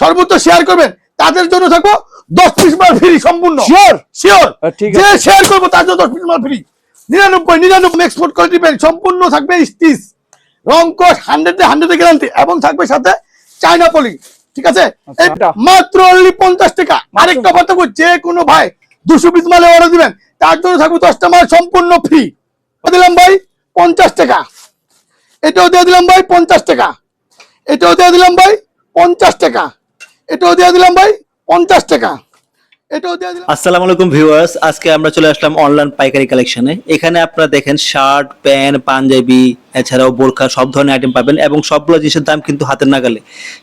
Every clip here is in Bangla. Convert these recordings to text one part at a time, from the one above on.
সর্বোচ্চ শেয়ার করবেন তাদের জন্য থাকব দশ পিস মাল ফ্রি সম্পূর্ণ। শিওর শিওর ঠিক যে শেয়ার করব তার জন্য দশ পিস মাল ফ্রি নিরানব্বই নিরানব্বই এক্সপোর্ট কোয়ালিটি পেন সম্পূর্ণ থাকবে স্টিচ। রং কোট হান্ড্রেড হান্ড্রেড গ্যারান্টি এবং থাকবে সাথে চায়না পলি। ঠিক আছে? আচ্ছা? মাত্র অনলি পঞ্চাশ টাকা। আরেকটা কথা থাকব যে কোনো ভাই দুশো পিস মালে অর্ডার দিবেন তার জন্য থাকবে দশটা মাল সম্পূর্ণ ফ্রি দিলাম ভাই পঞ্চাশ টাকা। এটাও দিয়ে দিলাম ভাই পঞ্চাশ টাকা। এটাও দিয়ে দিলাম ভাই পঞ্চাশ টাকা। এটাও দিয়ে দিলাম ভাই পঞ্চাশ টাকা। এটাও দিয়ে দিলাম। আসসালামু আলাইকুম ভিউয়ার্স আজকে আমরা চলে আসলাম অনলাইন পাইকারি কালেকশনে এখানে আপনারা দেখেন শার্ট প্যান্ট পাঞ্জাবি এছাড়াও বোরখা সব ধরনের আইটেম পাবেন এবং সবগুলো জিনিসের দাম কিন্তু হাতের নাগালে।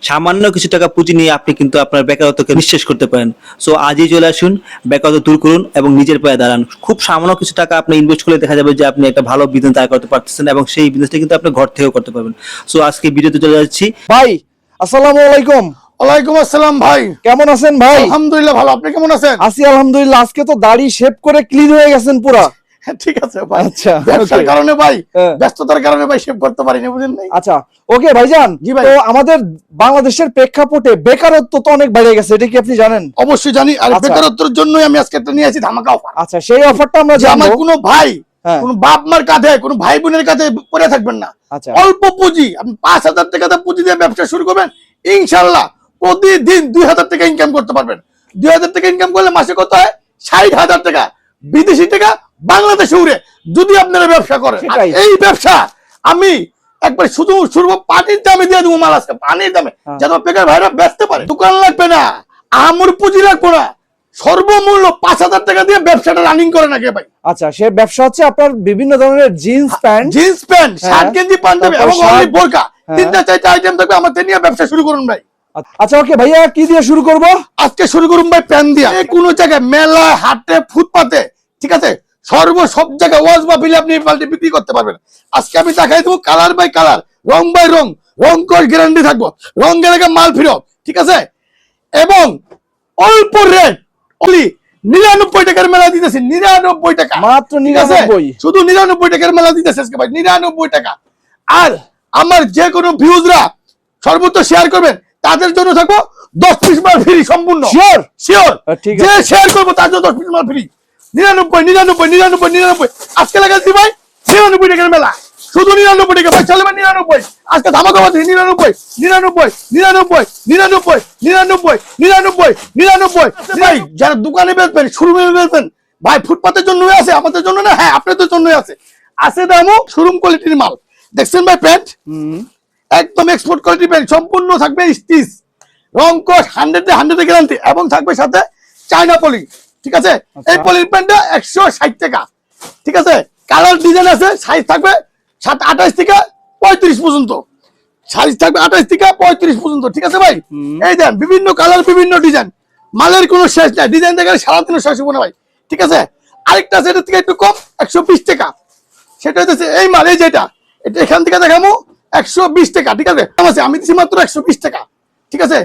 সামান্য কিছু টাকা পুঁজি নিয়ে আপনি কিন্তু আপনার বেকারত্বকে নিঃশেষ করতে পারেন। সো আজই চলে আসুন বেকারত্ব দূর করুন এবং নিজের পায়ে দাঁড়ান। খুব সামান্য কিছু টাকা আপনি ইনভেস্ট করলে দেখা যাবে যে আপনি একটা ভালো বিজনেস দাঁড় করতে পারতেছেন এবং সেই বিজনেসটা কিন্তু আপনি ঘর থেকেও করতে পারবেন। সো আজকে ভিডিওতে চলে যাচ্ছি। ভাই আসসালামু আলাইকুম। ওয়ালাইকুম আসসালাম ভাই। কেমন আছেন ভাই? আলহামদুলিল্লাহ ভালো। আপনি কেমন আছেন? আছি আলহামদুলিল্লাহ। আজকে তো দাড়ি শেভ করে ক্লিন হয়ে গেছেন পুরা। ঠিক আছে ভাই। আচ্ছা, ব্যবসার কারণে ভাই হ্যাঁ। ব্যস্ততার কারণে ভাই সেভ করতে পারিনি বুঝেন নাই? আচ্ছা ওকে ভাইজান তো আমাদের বাংলাদেশের প্রেক্ষাপটে বেকারত্ব তো অনেক বেড়ে গেছে এটা কি আপনি জানেন? অবশ্যই জানি। আর আচ্ছা। বেকারত্বের জন্যই আমি আজকে একটা নিয়ে আসি ধামাকা অফার আচ্ছা সেই অফারটা আমরা আমার কোনো ভাই কোন বাপ মার কাঁধে কোন ভাই বোনের কাঁধে পড়ে থাকবেন না। অল্প পুঁজি আপনি পাঁচ হাজার টাকাতে পুঁজি দিয়ে ব্যবসা শুরু করবেন ইনশাল্লাহ। প্রতিদিন দুই হাজার টাকা ইনকাম করতে পারবেন। দুই হাজার টাকা ইনকাম করলে মাসে কত হয়? ষাট হাজার টাকা। বিদেশি টাকা বাংলাদেশে উড়ে যদি আপনারা ব্যবসা করেন। এই ব্যবসা আমি একবার শুধু শুরু পানির দামে দিয়ে দেবো মাল আজকে পানির দামে। হ্যাঁ। যাতে বেকার ভাইরা বেচতে পারে। দোকান লাগবে না। আমার পুঁজি লাগবে না। সর্বমূল্য পাঁচ হাজার টাকা দিয়ে ব্যবসাটা রানিং করে না কে ভাই? আচ্ছা সে ব্যবসা হচ্ছে আপনার বিভিন্ন ধরনের জিন্স প্যান্ট জিন্স প্যান্ট হ্যাঁ। শার্ট গেঞ্জি পাঞ্জাবি তারপর এবং। বোরকা। হ্যাঁ। তিনটা চারটা আইটেম থাকবে আমাদের নিয়ে ব্যবসা শুরু করুন ভাই। আচ্ছা ওকে ভাইয়া কি দিয়ে শুরু করব? আজকে শুরু করুন ভাই প্যান দিয়া। কোনো জায়গায় মেলা হাটে ফুটপাতে ঠিক আছে? সর্ব সব জায়গায় ওয়াজ বা বিলে আপনি পাল্টে বিক্রি করতে পারবেন। আজকে আমি দেখাই দেবো কালার বাই কালার রং বাই রং রং কর গ্যারান্টি থাকব। রং গেলে মাল ফিরত ঠিক আছে? এবং অল্প রেট অলি নিরানব্বই টাকার মেলা দিতেছি নিরানব্বই টাকা। মাত্র? নিরানব্বই। শুধু নিরানব্বই টাকার মেলা দিতেছে আজকে ভাই নিরানব্বই টাকা। আর আমার যে কোনো ভিউজরা সর্বোচ্চ শেয়ার করবেন তাদের জন্য থাকব দশ পিস মাল ফ্রি সম্পূর্ণ। শিওর শিওর ঠিক যে। শেয়ার করব তার জন্য দশ পিস মাল ফ্রি নিরানব্বই নিরানব্বই নিরানব্বই নিরানব্বই। আজকে লাগাচ্ছি ভাই নিরানব্বই টাকার মেলা। শুধু নিরানব্বই টাকা ভাই চলে নিরানব্বই। আজকে ধামাকা বাজছে নিরানব্বই নিরানব্বই নিরানব্বই নিরানব্বই নিরানব্বই নিরানব্বই নিরানব্বই। ভাই যারা দোকানে বেচবেন শোরুমে বেচবেন ভাই ফুটপাতের জন্য আছে আমাদের জন্য না হ্যাঁ আপনাদের জন্যই আছে। আছে দামও শোরুম কোয়ালিটির মাল। দেখছেন ভাই প্যান্ট? একদম এক্সপোর্ট কোয়ালিটি প্যান্ট সম্পূর্ণ থাকবে স্টিচ। রং কোট হান্ড্রেড হান্ড্রেড গ্যারান্টি এবং থাকবে সাথে চায়না পলি ঠিক আছে? আচ্ছা। এই পলির প্যান্টটা একশো ষাট টাকা ঠিক আছে? কালার ডিজাইন আছে সাইজ থাকবে সাত আঠাশ থেকে পঁয়ত্রিশ পর্যন্ত। সাইজ থাকবে আঠাশ থেকে পঁয়ত্রিশ পর্যন্ত ঠিক আছে ভাই? এই দেন বিভিন্ন কালার বিভিন্ন ডিজাইন মালের কোনো শেষ নাই ডিজাইন দেখে সারাদিনের শেষ হব না ভাই ঠিক আছে? আরেকটা এটার থেকে একটু কম একশো বিশ টাকা। সেটা হচ্ছে এই মাল এই যেটা এটা এখান থেকে দেখাবো একশো বিশ টাকা ঠিক আছে? দাম আছে আমি দিচ্ছি মাত্র একশো বিশ টাকা ঠিক আছে?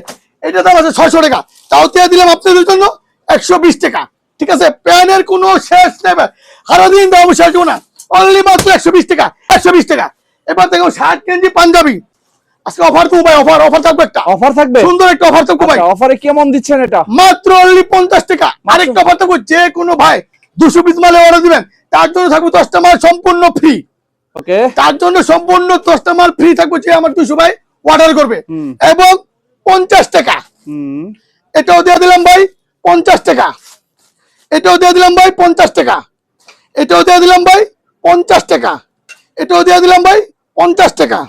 এটা দাম আছে ছয়শো টাকা। তাও দিয়ে দিলাম আপনাদের জন্য একশো বিশ টাকা ঠিক আছে? প্যানের কোনো শেষ নেবে সারাদিন দাম শেষ হব না। অনলি মাত্র একশো বিশ টাকা একশো বিশ টাকা। এবার দেখো শার্ট গেঞ্জি পাঞ্জাবি। আজকে অফার তো ভাই অফার অফার থাকবে একটা। অফার থাকবে? সুন্দর একটা অফার থাকবে ভাই। অফারে কেমন দিচ্ছেন এটা? মাত্র অনলি পঞ্চাশ টাকা। আরেকটা অফার থাকবে যে কোনো ভাই দুশো পিস মালে অর্ডার দিবেন। তার জন্য থাকবে দশটা মাল সম্পূর্ণ ফ্রি ওকে তার জন্য সম্পূর্ণ দশটা মাল ফ্রি থাকবে যে আমার দুশো ভাই অর্ডার করবে। এবং পঞ্চাশ টাকা। এটাও দিয়ে দিলাম ভাই পঞ্চাশ টাকা। এটাও দিয়ে দিলাম ভাই পঞ্চাশ টাকা। এটাও দিয়ে দিলাম ভাই পঞ্চাশ টাকা। এটাও দিয়ে দিলাম ভাই পঞ্চাশ টাকা।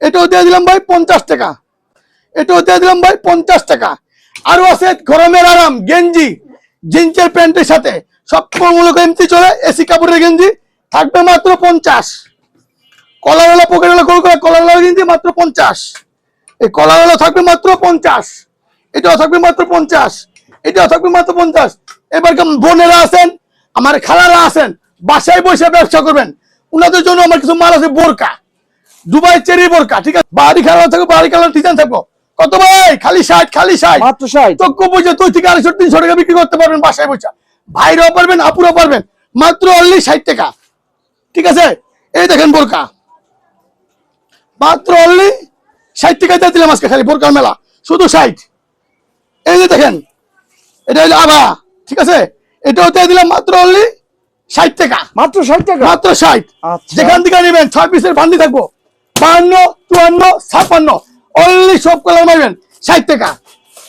এটাও দিয়ে দিলাম ভাই পঞ্চাশ টাকা। এটাও দিয়ে দিলাম ভাই পঞ্চাশ টাকা। আরও আছে গরমের আরাম গেঞ্জি জিন্সের প্যান্টের সাথে। সব সবমূলক এমতি চলে এসি কাপড়ের গেঞ্জি থাকবে মাত্র পঞ্চাশ। কলারওয়ালা পকেটওয়ালা গোল করে কলারওয়ালা গেঞ্জি মাত্র পঞ্চাশ। এই কলারওয়ালা থাকবে মাত্র পঞ্চাশ। এটাও থাকবে মাত্র পঞ্চাশ। এটাও থাকবে মাত্র পঞ্চাশ। এবার বোনেরা আছেন আমার খালারা আছেন বাসায় বসে ব্যবসা করবেন। ওনাদের জন্য আমার কিছু মাল আছে বোরকা। দুবাই চেরি বোরকা ঠিক আছে? বাড়ি খেলা থাকবে বাড়ি খেলার ডিজাইন থাকব। কত ভাই? খালি ষাট খালি ষাট। মাত্র ষাট। বুঝে তুই থেকে আড়াইশো তিনশো টাকা বিক্রি করতে পারবেন বাসায় বসে। ভাইরাও পারবেন আপুরাও পারবেন। মাত্র অনলি ষাট টাকা। ঠিক আছে? এই দেখেন বোরকা। মাত্র অনলি ষাট টাকা দিয়ে দিলাম আজকে খালি বোরকার মেলা। শুধু ষাট। এই যে দেখেন এটা হলো আভা ঠিক আছে? এটাও দিয়ে দিলাম মাত্র অনলি ষাট টাকা। মাত্র ষাট টাকা? মাত্র ষাট। আচ্ছা। যেখান থেকে নেবেন ছয় পিসের ভান্ডি থাকব। বাহান্ন চুয়ান্ন ছাপ্পান্ন। অনলি সব কালার পাবেন ষাট টাকা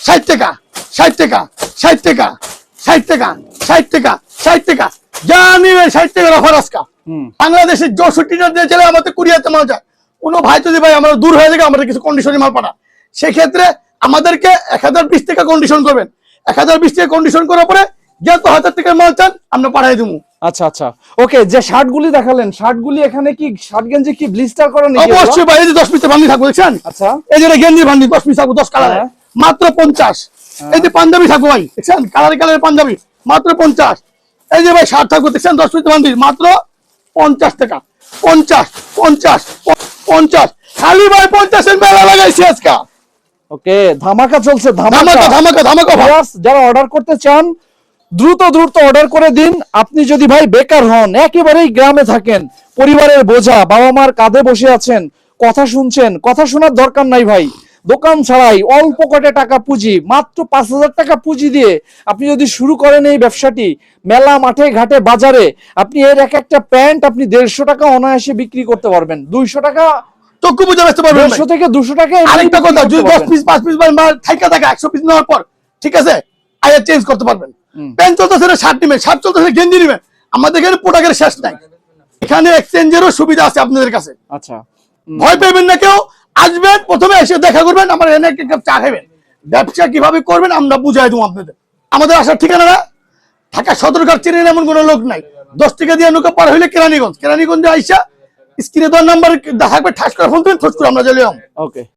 ষাট টাকা ষাট টাকা ষাট টাকা ষাট টাকা ষাট টাকা ষাট টাকা। যা নেবেন ষাট টাকার অফার আজকা। বাংলাদেশের চৌষট্টিটা দিয়ে চলে আমাদের কুরিয়াতে মাল যায় কোনো ভাই যদি ভাই আমরা দূর হয়ে যায় আমাদের কিছু কন্ডিশনে মাল পাঠা সেক্ষেত্রে আমাদেরকে এক হাজার বিশ টাকা কন্ডিশন করবেন। এক হাজার বিশ টাকা কন্ডিশন করার পরে যত হাজার টাকার মাল চান আমরা পাঠাই দেবো। আচ্ছা আচ্ছা। ওকে যে শার্ট গুলি দেখালেন শার্ট গুলি এখানে কি শার্ট গেঞ্জি কি ব্লিস্টার করা এগুলো? অবশ্যই ভাই এই যে দশ পিসের ভান্ডি থাকব দেখছেন? আচ্ছা। এই যে গেঞ্জি ভান্ডি দশ পিস থাকব দশ কালার হ্যাঁ। মাত্র পঞ্চাশ। এই যে পাঞ্জাবি থাকব ভাই দেখছেন? Colour colour panjabi. মাত্র পঞ্চাশ। এই যে ভাই শার্ট থাকব দেখছেন? দশ পিস ভান্ডি মাত্র পঞ্চাশ টাকা। পঞ্চাশ পঞ্চাশ পঞ্চাশ। খালি ভাই পঞ্চাশের মেলা লাগাইছি আজকে। ওকে ধামাকা চলছে ধামাকা। ধামাকা ধামাকা যারা অর্ডার করতে চান দ্রুত দ্রুত অর্ডার করে দিন। আপনি যদি ভাই বেকার হন একেবারেই গ্রামে থাকেন পরিবারের বোঝা বাবা মার কাঁধে বসে আছেন কথা শুনছেন কথা শোনার দরকার নাই ভাই। দোকান ছাড়াই অল্প কটে টাকা পুঁজি মাত্র পাঁচ হাজার টাকা পুঁজি দিয়ে আপনি যদি শুরু করেন এই ব্যবসাটি মেলা মাঠে ঘাটে বাজারে আপনি এর এক একটা প্যান্ট আপনি দেড়শো টাকা অনায়াসে বিক্রি করতে পারবেন। দুইশো টাকা চক্ষু বুঝে বেচতে পারবেন দেড়শো থেকে দুশো টাকা আরেকটা কথা যদি দশ পিস পাঁচ পিস মাল থাকে একশো পিস নেওয়ার পর ঠিক আছে? চেঞ্জ করতে পারবেন। প্যান্ট চলতেছে না শার্ট নিবেন শার্ট চলতেছে গেঞ্জি নিবেন। আমাদের এখানে প্রোডাক্টের শেষ নাই। এখানে এক্সচেঞ্জেরও সুবিধা আছে আপনাদের কাছে। আচ্ছা। ভয় পাবেন না কেউ আসবেন, প্রথমে এসে দেখা করবেন, আমার এনে কাপ চা খাবেন ব্যবসা কীভাবে করবেন, আমরা বুঝাই দেবো আপনাদের। আমাদের আসার ঠিকানা ঢাকা সদরঘাট চেনেন এমন কোনো লোক নাই। দশ টাকা দিয়ে নৌকা পার হইলে কেরানীগঞ্জ। কেরানীগঞ্জে আইসা স্ক্রিনে দেওয়ার নাম্বার থাকবে ঠাস করে ফোন তুমি খোঁজ করে আমরা চলে ওকে